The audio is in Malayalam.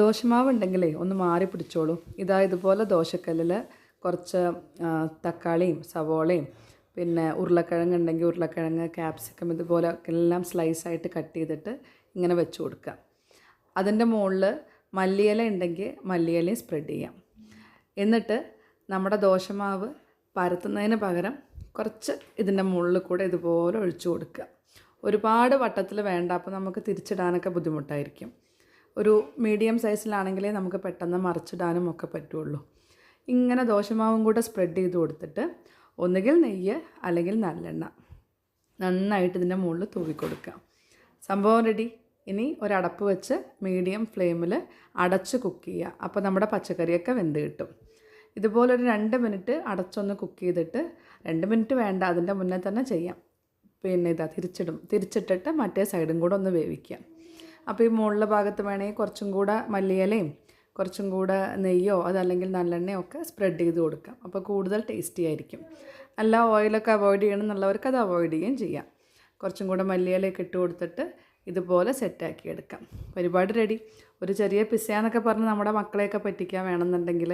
ദോശമാവ് ഉണ്ടെങ്കിലേ ഒന്ന് മാറി പിടിച്ചോളൂ. ഇതാ ഇതുപോലെ ദോശക്കല്ലിൽ കുറച്ച് തക്കാളിയും സവോളയും പിന്നെ ഉരുളക്കിഴങ്ങ് ഉണ്ടെങ്കിൽ ഉരുളക്കിഴങ്ങ് ക്യാപ്സിക്കം ഇതുപോലെ എല്ലാം സ്ലൈസായിട്ട് കട്ട് ചെയ്തിട്ട് ഇങ്ങനെ വെച്ച് കൊടുക്കുക. അതിന്റെ മുകളിൽ മല്ലിയില ഉണ്ടെങ്കിൽ മല്ലിയിലയും സ്പ്രെഡ് ചെയ്യാം. എന്നിട്ട് നമ്മുടെ ദോശമാവ് പരത്തുന്നതിന് പകരം കുറച്ച് ഇതിന്റെ മുകളിൽ കൂടെ ഇതുപോലെ ഒഴിച്ചു കൊടുക്കുക. ഒരുപാട് വട്ടത്തിൽ വേണ്ട അപ്പോൾ നമുക്ക് തിരിച്ചിടാനൊക്കെ ബുദ്ധിമുട്ടായിരിക്കും. ഒരു മീഡിയം സൈസിലാണെങ്കിലേ നമുക്ക് പെട്ടെന്ന് മറിച്ചിടാനും ഒക്കെ പറ്റുള്ളൂ. ഇങ്ങനെ ദോശമാവും കൂടെ സ്പ്രെഡ് ചെയ്ത് കൊടുത്തിട്ട് ഒന്നുകിൽ നെയ്യ് അല്ലെങ്കിൽ നല്ലെണ്ണ നന്നായിട്ട് ഇതിന്റെ മുകളിൽ തൂവി കൊടുക്കുക. സംഭവം റെഡി ഇനി ഒരടപ്പ് വെച്ച് മീഡിയം ഫ്ലെയിമിൽ അടച്ച് കുക്ക് ചെയ്യുക. അപ്പോൾ നമ്മുടെ പച്ചക്കറിയൊക്കെ വെന്ത് കിട്ടും. ഇതുപോലെ ഒരു രണ്ട് മിനിറ്റ് അടച്ചൊന്ന് കുക്ക് ചെയ്തിട്ട് രണ്ട് മിനിറ്റ് വേണ്ട അതിന്റെ മുന്നേ തന്നെ ചെയ്യാം. പിന്നെ ഇതാ തിരിച്ചിടും. തിരിച്ചിട്ടിട്ട് മറ്റേ സൈഡും കൂടെ ഒന്ന് വേവിക്കുക. അപ്പോൾ ഈ മുകളിലെ ഭാഗത്ത് വേണമെങ്കിൽ കുറച്ചും കൂടെ മല്ലിയിലയും കുറച്ചും കൂടെ നെയ്യോ അതല്ലെങ്കിൽ നല്ലെണ്ണയോ ഒക്കെ സ്പ്രെഡ് ചെയ്ത് കൊടുക്കാം. അപ്പോൾ കൂടുതൽ ടേസ്റ്റി ആയിരിക്കും. അല്ല ഓയിലൊക്കെ അവോയ്ഡ് ചെയ്യണം എന്നുള്ളവർക്ക് അത് അവോയ്ഡ് ചെയ്യുകയും ചെയ്യാം. കുറച്ചും കൂടെ മല്ലിയിലയൊക്കെ ഇട്ട് കൊടുത്തിട്ട് ഇതുപോലെ സെറ്റാക്കി എടുക്കാം. ഒരുപാട് റെഡി ഒരു ചെറിയ പിസ്സയെന്നൊക്കെ പറഞ്ഞ് നമ്മുടെ മക്കളെയൊക്കെ പറ്റിക്കാൻ വേണമെന്നുണ്ടെങ്കിൽ